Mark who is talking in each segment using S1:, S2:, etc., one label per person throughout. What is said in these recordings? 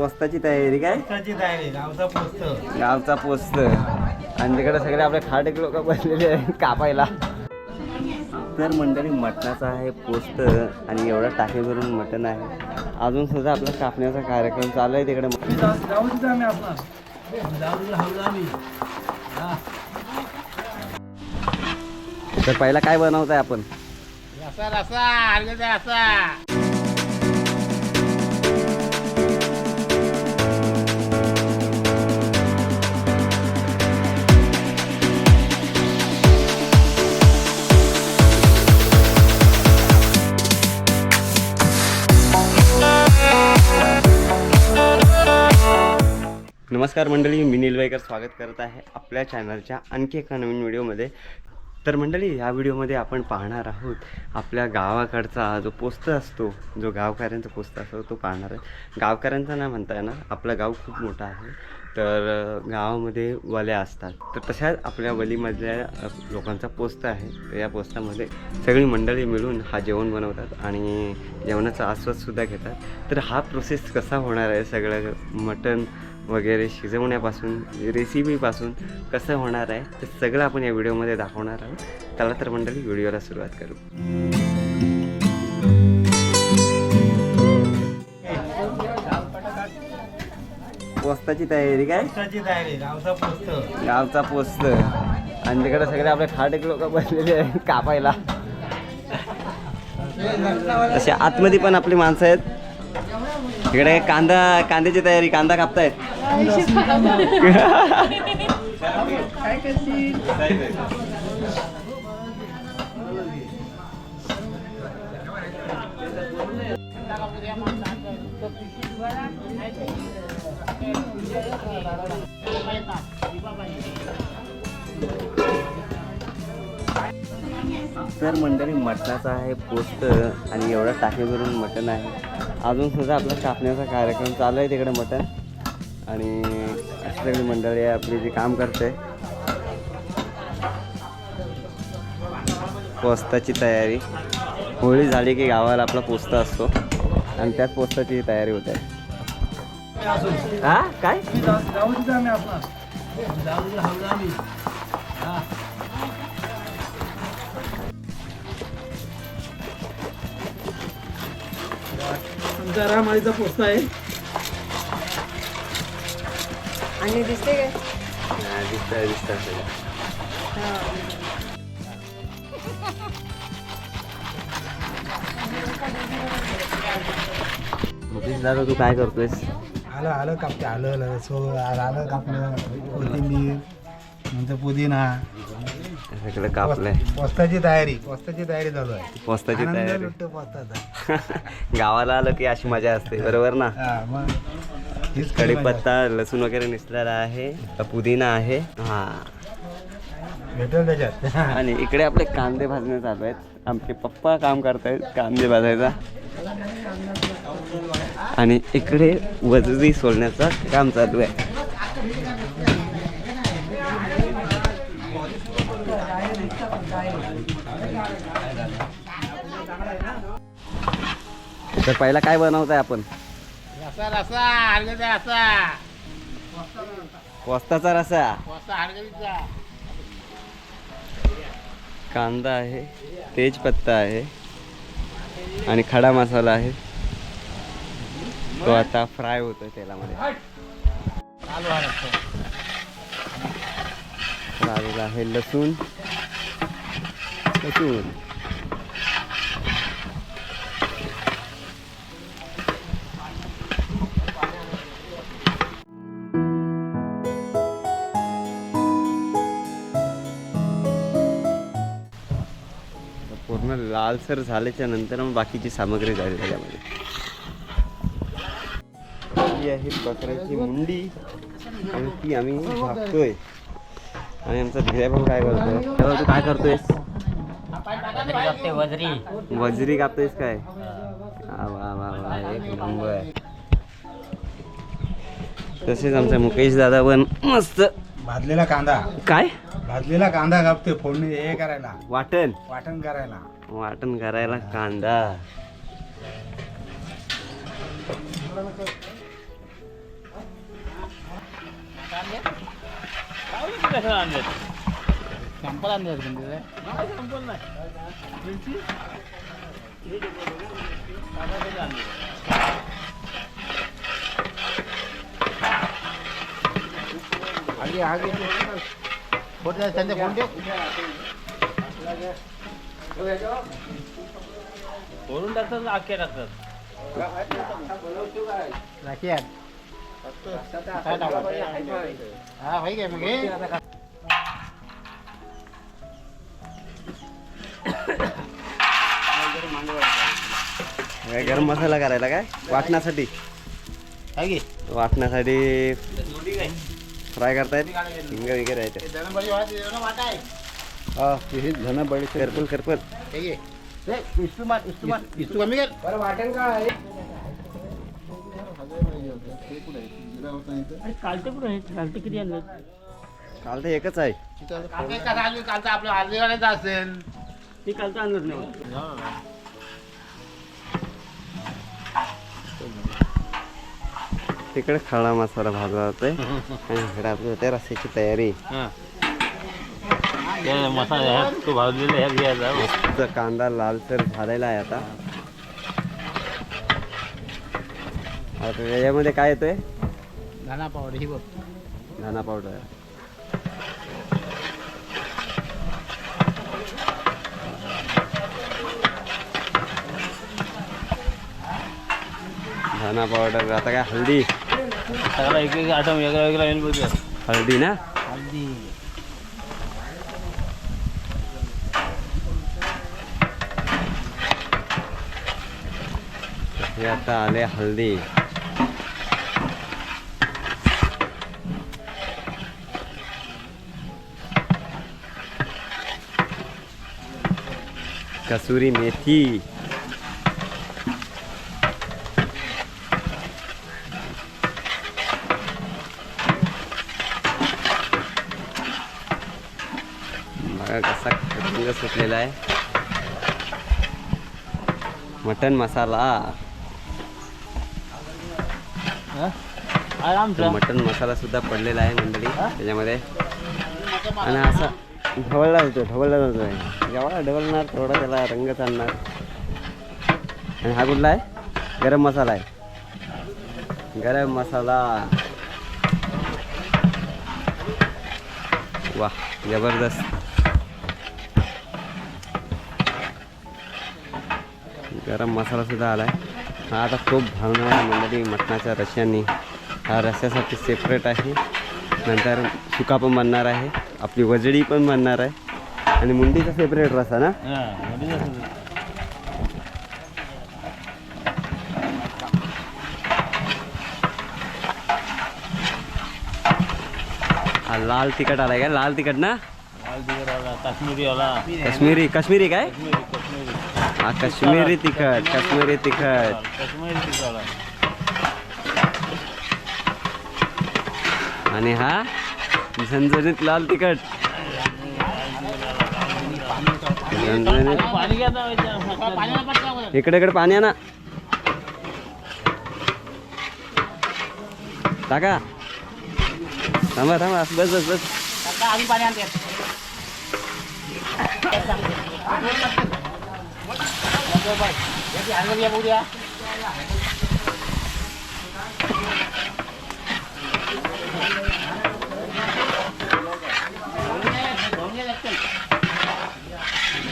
S1: पोस्ताची तयारी काय?
S2: गावचा
S1: पोस्त. आणि तिकडे सगळे आपले खाटे लोक बसलेले आहे कापायला. तर मंडळी मटणाचा आहे पोस्त आणि एवढा टाके भरून मटण आहे. अजून सुद्धा आपला कापण्याचा कार्यक्रम चालू आहे तिकडे.
S2: हा.
S1: तर पहिला काय बनवताय आपण? नमस्कार मंडळी मी निलवाईकर स्वागत करत आहे आपल्या चॅनलच्या आणखी एका नवीन व्हिडिओमध्ये. तर मंडळी ह्या व्हिडिओमध्ये आपण पाहणार आहोत आपल्या गावाकडचा जो पोस्त असतो जो गावकऱ्यांचा पोस्त असतो तो पाहणार आहे. गावकऱ्यांचा नाही म्हणता येणार आपलं गाव खूप मोठं आहे. तर गावामध्ये वल्या असतात. तर तशाच आपल्या वलीमधल्या लोकांचा पोस्त आहे. तर या पोस्तामध्ये सगळी मंडळी मिळून हा जेवण बनवतात आणि जेवणाचा आस्वादसुद्धा घेतात. तर हा प्रोसेस कसा होणार आहे? सगळं मटण वगैरे शिजवण्यापासून रेसिपीपासून कसं होणार आहे ते सगळं आपण या व्हिडिओमध्ये दाखवणार आहोत. चला तर मंडळी व्हिडिओला सुरुवात करू. पोस्ताची तयारी काय?
S2: तयारी गावचा
S1: पोस्त. आणि तिकडे सगळे आपले खाटे लोक बसलेले कापायला. तसे आतमध्ये पण आपली माणसं आहेत. इकडे कांदा कांद्याची तयारी कांदा कापतायत तर मंडळी मटणाचा आहे पोस्त आणि एवढा टाके भरून मटण आहे. अजून सुद्धा आपला कापण्याचा कार्यक्रम चालू आहे तिकडे मटण. आणि अशी सगळी मंडळी आपली जी काम करते पोस्ताची तयारी. होळी झाली की गावाला आपला पोस्त असतो. आणि त्यात पोस्ताची तयारी होते. हा? काय?
S2: तुमचा रामाळीचा पोस्ट आहे.
S3: आणि दिसते काय?
S1: दिसतंय दिसतंय सगळं. मुकेश दादा तू काय करतोयस?
S2: आलं आलं कापते आलं लसूण आलं कापलं कोथिंबीर नंतर पुदिना.
S1: सगळं कापलंय.
S2: पोस्ताची तयारी पोस्ताची तयारी चालू आहे.
S1: पोस्ताची तयारी. गावाला आलं की अशी मजा असते बरोबर ना. कढीपत्ता लसूण वगैरे निसलेला आहे पुदिना आहे. हा.
S2: भेटेल त्याच्यात.
S1: आणि इकडे आपले कांदे भाजणे चालू आहेत. आमचे पप्पा काम करतायत कांदे भाजायचा. आणि इकडे वजरी सोडण्याचं काम चालू आहे. तर पहिला काय बनवताय आपण?
S2: रसा रसा हरगजा रसा
S1: पोस्ताचा रसा
S2: पोस्ता हरगजीचा
S1: कांदा आहे तेजपत्ता आहे आणि खडा मसाला आहे. तो आता फ्राय होतोय तेलामध्ये. लावलेला आहे लसूण. लसूण. पूर्ण लालसर झाल्याच्यानंतर मग बाकीची सामग्री झाली त्याच्यामध्ये. ही आहे बकऱ्याची मुंडी. आणि ती आम्ही भागतोय आणि आमचा धिऱ्या भाऊ काय करतोय? तेव्हा तू काय करतोयस?
S3: वजरी
S1: वजरी कापतोयस काय? वा वा वा वा एक नंबर. तसेच आमचा मुकेश दादा पण मस्त.
S2: भाजलेला कांदा.
S1: काय?
S2: भाजलेला कांदा कापते फोडणी हे करायला.
S1: वाटण.
S2: वाटण करायला.
S1: वाटण करायला कांदा.
S2: सॅम्पल आणले म्हणजे आगे आगे. फोन त्यांचे फोन
S4: वरून टाकतात आख्या टाकतात?
S2: हा भाई काय मग हे
S1: काय गरम मसाला करायला काय वाटण्यासाठी
S2: की?
S1: वाटण्यासाठी फ्राय करतायत हिंग वगैरे आहे.
S2: हे हे ना वाट आहे.
S1: धना बडी करपल करपल
S2: हे हे.
S4: कालते कुठे कालते किती आणलं
S1: काल तर एकच आहे?
S2: कालचा आपलं असेल
S4: ते कालचं नाही.
S1: तिकडे खडा मसाला भाजला जातोय. आणि इकडे आपली होते तयारी.
S4: मसाला ह्यात तो भाजलेला ह्यात घ्यायचा
S1: मस्त कांदा लालसर झालेला आहे आता. आता याच्यामध्ये काय येतोय?
S2: धना पावडर ही बघ.
S1: धना पावडर धना पावडर आता काय हल्दी
S4: सगळा एक एक आयटम वेगळा वेगळा येईल बघ
S1: हळदी ना?
S2: हळदी.
S1: हे आता आले हल्दी कसुरी मेथी। कसा रंग सुटलेला आहे. मटन मसाला. मटन मसाला सुद्धा पडलेला आहे मंडळी त्याच्यामध्ये. आणि असा ढवळला जातो ढवळला जातो. आहे जेवढा ढवळणार थोडा त्याला रंग चालणार. आणि हा कुठला आहे? गरम मसाला आहे. गरम मसाला. वा जबरदस्त. गरम मसाला सुद्धा आला आहे हा आता खूप भावना आहे मंडळी मटणाच्या रश्यांनी. हा रस्स्यासाठी सेपरेट आहे. नंतर सुका पण बनणार आहे. आपली वजडी पण बनणार आहे. आणि मुंडीचा सेपरेट रसा ना? हा लाल तिखट आलाय का? लाल तिखट ना?
S4: काश्मीरी वाला
S1: काश्मीरी काश्मीरी काय?
S4: काश्मीरी काश्मीरी.
S1: हा काश्मीरी तिखट काश्मीरी तिखट.
S4: काश्मीरी तिखट
S1: आणि हा? झणझणीत लाल तिखट. झणझणीत इकडे इकडे पाणी आहे ना टाका. थांबा थांबा. बस बस बस.
S2: पाणी आणते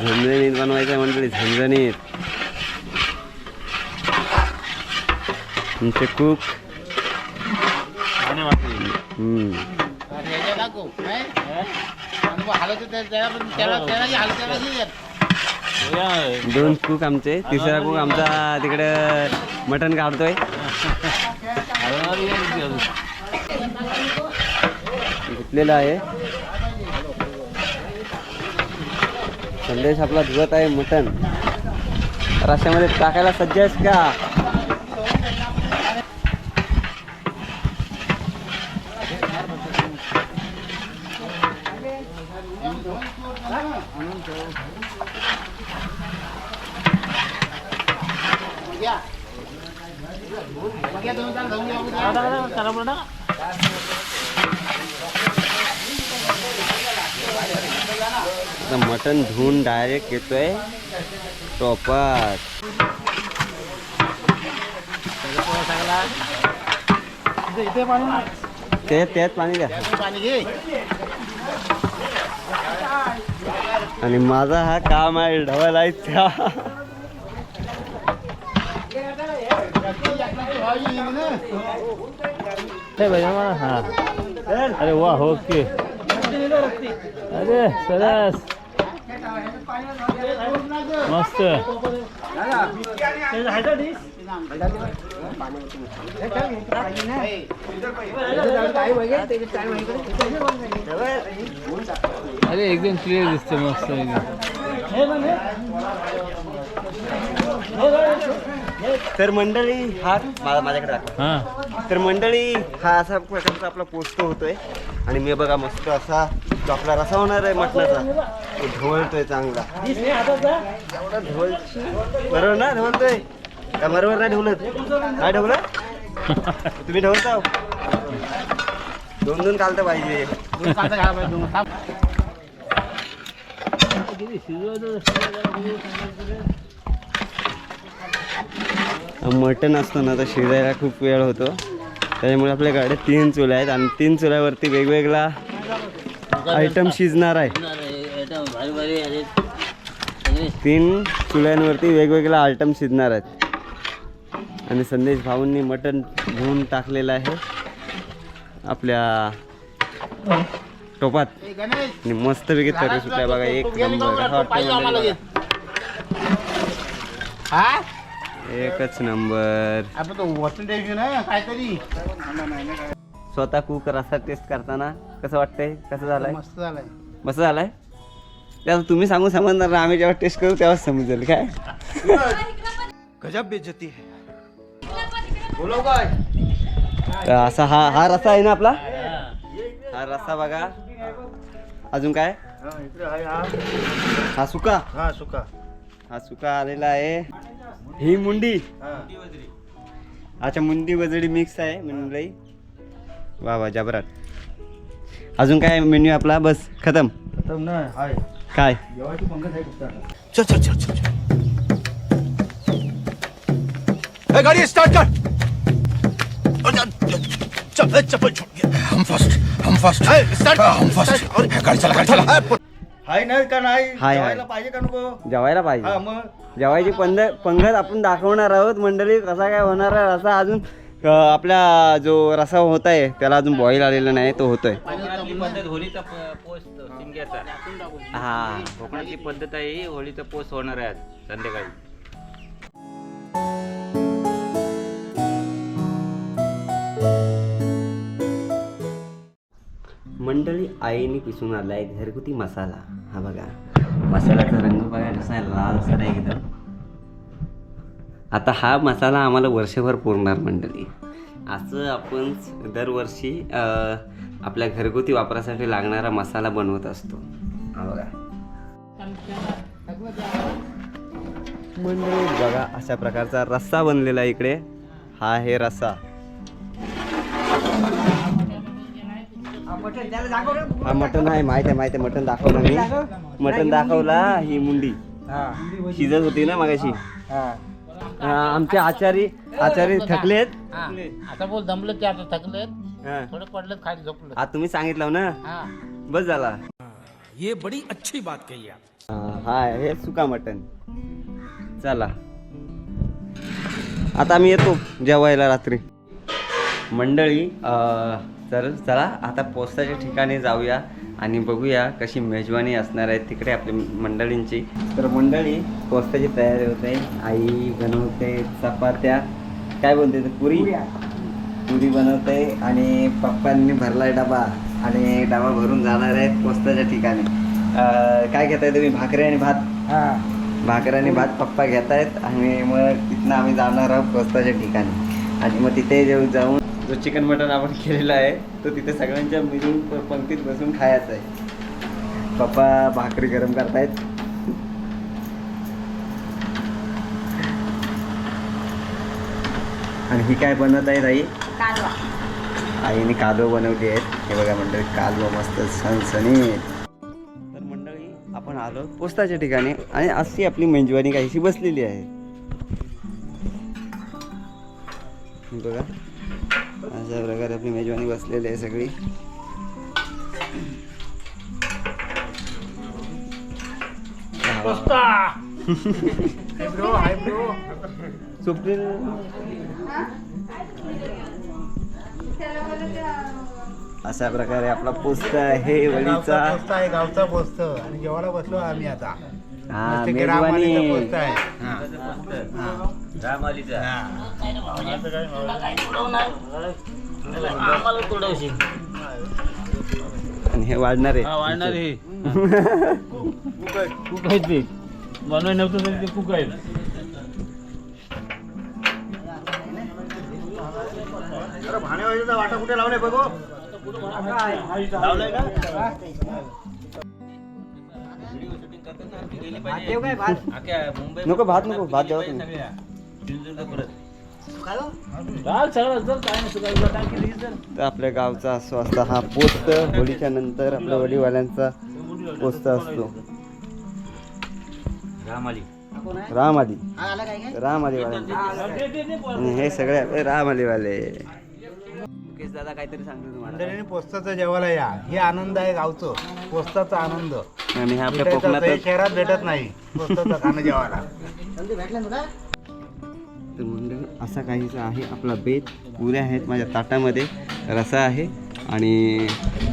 S1: झणझणीत बनवायचं मंडळी झणझणीत तुमचे कुक दोन कुक आमचे तिसरा कुक आमचा तिकडे मटण काढतोय
S4: हलवणारी आहे ती अजून.
S1: धुतलेला आहे संदेश आपला धुवत आहे मटण। रश्यामध्ये टाकायला सज्ज आहेस का?
S2: घ्या. मग या दोन तास जाऊन या बघू द्या.
S4: टाका, टाका, टाका, टाका.
S1: आता मटन धुवून डायरेक्ट येतोय. आहे
S2: इथे
S1: ते त्यात पाणी द्या आणि माझा हा काम आहे ढवलायचा
S4: हा अरे वा हो ओके अरे सरस. मस्त. अरे एकदम क्लिअर दिसते मस्त एकदम.
S1: तर मंडळी हा मा- माझ्याकडे
S4: हा.
S1: तर मंडळी हा असा प्रकारचा आपला पोस्ट होतोय. आणि मी बघा मस्त असा जो आपला रसा होणार आहे मटणाचा. तो ढवळतोय चांगला. एवढा बरोबर ना? ढवळतोय? का बरोबर नाही ढवलत काय ढवलं तुम्ही ढवळता दोन दोन कालतं पाहिजे. मटण असतं ना तर शिजायला खूप वेळ होतो. त्याच्यामुळे आपल्याकडे तीन चुल्या आहेत आणि तीन चुल्यावरती वेगवेगळा आयटम शिजणार आहे. तीन चुल्यांवरती वेगवेगळा आयटम शिजणार आहेत. आणि संदेश भाऊंनी मटण धुवून टाकलेलं आहे. आपल्या टोपात. आणि मस्तपैकी तरी सुटल्या बघा एक नंबर. एकच नंबर.
S2: आपण तो वॉटर टेन्शन आहे काहीतरी.
S1: स्वतः कुक रसा टेस्ट करताना कसं वाटतंय? कसं झालंय?
S2: मस्त झालंय.
S1: मस्त झालाय? ते आता तुम्ही सांगून समजणार ना आम्ही जेव्हा टेस्ट करू तेव्हाच समजेल काय? तर असा हा हा रसा आहे ना आपला? हा रसा बघा. अजून काय? हा सुका?
S2: हा सुका.
S1: हा सुका आलेला आहे. ही मुंडी. अच्छा मुंडी वजडी मिक्स आहे म्हणून वा वा जबरात. अजून काय मेन्यू आपला? बस खतम.
S2: खतम ना हाय.
S1: काय?
S2: चल चल चल चल चल. गाड़ी स्टार्ट कर. चल चप्पल छोड़ हम फर्स्ट हम फर्स्ट स्टार्ट हम फर्स्ट गाड़ी चला गाड़ी चला. हाय नाही का नाही?
S1: हाय, हाय.
S2: जेवायला पाहिजे का नको?
S1: जेवायला
S2: हा
S1: पाहिजे
S2: मग?
S1: जेवायची पंध पंगत आपण दाखवणार आहोत मंडळी कसा काय होणार आहे रसा अजून अ, आपला जो रसा होत आहे त्याला अजून बॉईल आलेला नाही तो होतोय.
S4: कोकणातली पद्धत होळीचा प- पोस्ट शिमग्याचा.
S1: हा.
S4: कोकणातली पद्धत आहे ही होळीचा पोस्ट होणार आहे आज संध्याकाळी.
S1: मंडळी आईने पिसून आला आहे घरगुती मसाला. हा बघा. मसाल्याचा रंग बघा कसा आहे लालसर आहे एकदम. आता हा मसाला आम्हाला वर्षभर पुरणार मंडळी. असं आपण दरवर्षी आपल्या घरगुती वापरासाठी लागणारा मसाला बनवत असतो. हा बघा. मंडळी बघा अशा प्रकारचा रस्सा बनलेला आहे इकडे. हा आहे रस्सा. हा मटन आहे माहीत आहे माहीत आहे मटन दाखवलं मी. मटन दाखवला ही मुंडी. शिजत होती ना मागाशी. हा, आमचे आचारी आचारी थकलेत.
S4: आता बोल दमलं ते आता थकलेत.
S1: हा.
S4: थोडं पडलं खाली झोपलं
S1: आज तुम्ही सांगितलं ना?
S4: हा.
S1: बस झाला.
S5: ये बड़ी अच्छी बात कही आप.
S1: हा, हा हे सुका मटन चला. आता आम्ही येतो जेवायला रात्री. मंडळी तर चला आता पोस्टाच्या ठिकाणी जाऊया आणि बघूया कशी मेजवानी असणार आहे तिकडे आपली मंडळींची. तर मंडळी पोस्टाची तयारी होते आई बनवते चपात्या. काय बोलते पुरी? पुरी बनवते आणि पप्पांनी भरलाय डबा आणि डबा भरून जाणार आहे पोस्टाच्या ठिकाणी. काय घेताय तुम्ही? भाकरी आणि भात? भाकर आणि भात पप्पा घेत आहेत आणि मग तिथनं आम्ही जाणार आहोत पोस्ताच्या ठिकाणी. आणि मग तिथे जाऊन जो चिकन मटन आपण केलेला आहे तो तिथे सगळ्यांच्या मिळून पंक्तीत बसून खायचा आहे. पप्पा भाकरी गरम करतायत. आणि ही काय बनवत आहे ताई?
S3: कालवा.
S1: आईने कालव बनवली आहेत. हे बघा मंडळी कालव मस्त सणसणीत. तर मंडळी आलो पोस्ताच्या ठिकाणी आणि अशी आपली मेंजवानी काहीशी बसलेली आहे. बघा. अशा प्रकारे आपली मेजवानी बसलेली आहे सगळी. सुप्रील अशा प्रकारे आपला पोस्त आहे वडीचा
S6: पोस्ट आहे गावचा पोस्ट. आणि जेवायला बसलो आम्ही आता.
S1: हा
S6: पोस्ट हा.
S1: आणि हे वाढणार
S4: हा
S1: आहे
S4: वाढणार हे कुक आहेत ते. बनवाय नव्हतं तरी ते कुक आहेत.
S6: वाटा कुठे लावले बघू. लावलंय का?
S1: नको भात नको भात द्यावा तुम्ही. तर आपल्या गावचा असो असता हा पोस्त होळीच्या नंतर आपल्या वडीवाल्यांचा पोस्त असतो. राम आली राम आणि हे सगळे आपले राम आलीवाले मुकेश दादा काहीतरी सांगतो तुम्हाला.
S6: पोस्टाचं जेवायला या. हे आनंद आहे गावचं. पोस्टाचा आनंद.
S1: आणि हे आपल्या कोकणात
S6: शहरात भेटत नाही. पोस्टाचं खाणं जेवायला.
S1: असा काहीसा आहे आपला बेत. पुऱ्या आहेत माझ्या ताटामध्ये. रसा आहे. आणि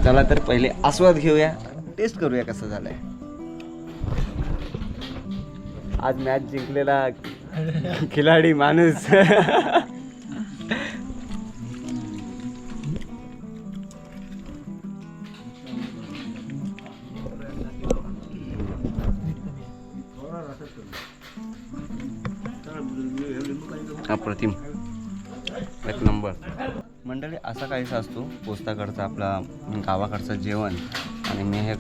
S1: चला तर पहिले आस्वाद घेऊया. टेस्ट करूया कसं झालंय. आज मॅच जिंकलेला खिलाडी माणूस. अप्रतिम. एक नंबर. मंडळी असा काहीसा असतो पोस्ताकडचा आपला गावाकडचं जेवण. आणि मी हे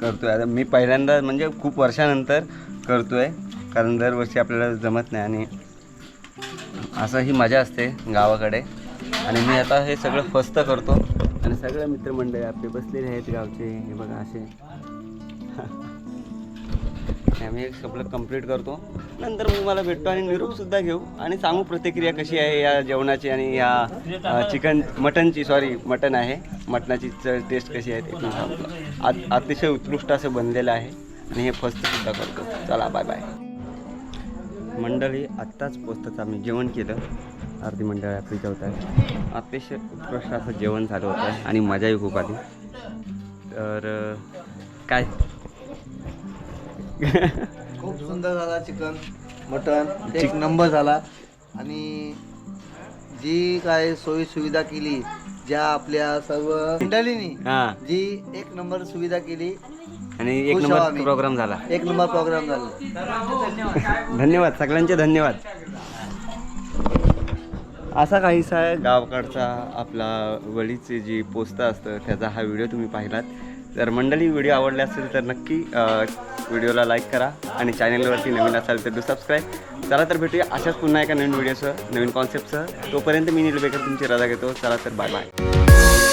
S1: करतोय. आता मी पहिल्यांदा म्हणजे खूप वर्षानंतर करतोय कारण दरवर्षी आपल्याला जमत नाही. आणि असं ही मजा असते गावाकडे. आणि मी आता हे सगळं फस्त करतो. आणि सगळे मित्रमंडळी आपले बसलेले आहेत गावचे. हे बघा असे. आम्ही हे सगळं कंप्लीट करतो. नंतर मग मला भेटतो आणि निरोपसुद्धा घेऊ. आणि सांगू प्रतिक्रिया कशी आहे या जेवणाची आणि या चिकन मटनची सॉरी मटन आहे. मटणाची टेस्ट कशी आहे ते सांगतो. आ- अतिशय उत्कृष्ट असं बनलेलं आहे. आणि हे फस्तसुद्धा करतो. चला बाय बाय मंडळी आत्ताच पोचताच आम्ही जेवण केलं. अर्धी मंडळ आपली होत आहे अतिशय उत्कृष्ट असं जेवण झालं होतं आणि मजाही खूप आली. तर काय?
S7: खूप सुंदर झाला चिकन मटन. एक नंबर झाला. आणि जी काय सोयी सुविधा केली ज्या आपल्या सर्व मंडळींनी
S1: हां.
S7: जी एक नंबर सुविधा केली
S1: आणि एक
S7: खुश आहो
S1: नंबर
S7: आम्ही.
S1: प्रोग्राम झाला.
S7: एक नंबर प्रोग्राम झाला.
S1: धन्यवाद सगळ्यांचे धन्यवाद. असा काहीसा गावाकडचा आपला वळीचे जी पोस्ता असतं त्याचा हा व्हिडिओ तुम्ही पाहिलात. जर मंडळी व्हिडिओ आवडले असेल तर नक्की व्हिडिओला लाईक करा आणि चॅनलवरती नवीन असाल तर डू सबस्क्राईब चला तर भेटूया अशाच पुन्हा एका नवीन व्हिडिओसह नवीन कॉन्सेप्टसह तोपर्यंत मी नील बेकर तुमची रजा घेतो. चला तर बाय बाय